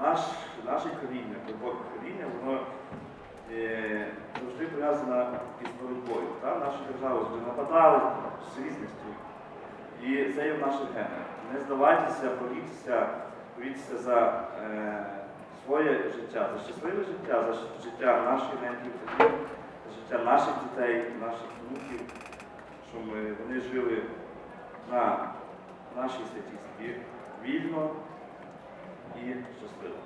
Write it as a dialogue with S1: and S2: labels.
S1: наш, наше коріння, глибоке коріння, воно е, завжди пов'язано із боротьбою. Нашу державу завжди нападали з різних сторін. І це є в наших генах. Не здавайтеся, борітеся, борітеся за е, своє життя, за щасливе життя, за життя наших неньких за життя наших дітей, наших внуків, щоб вони жили на нашій святій вільно і щасливо.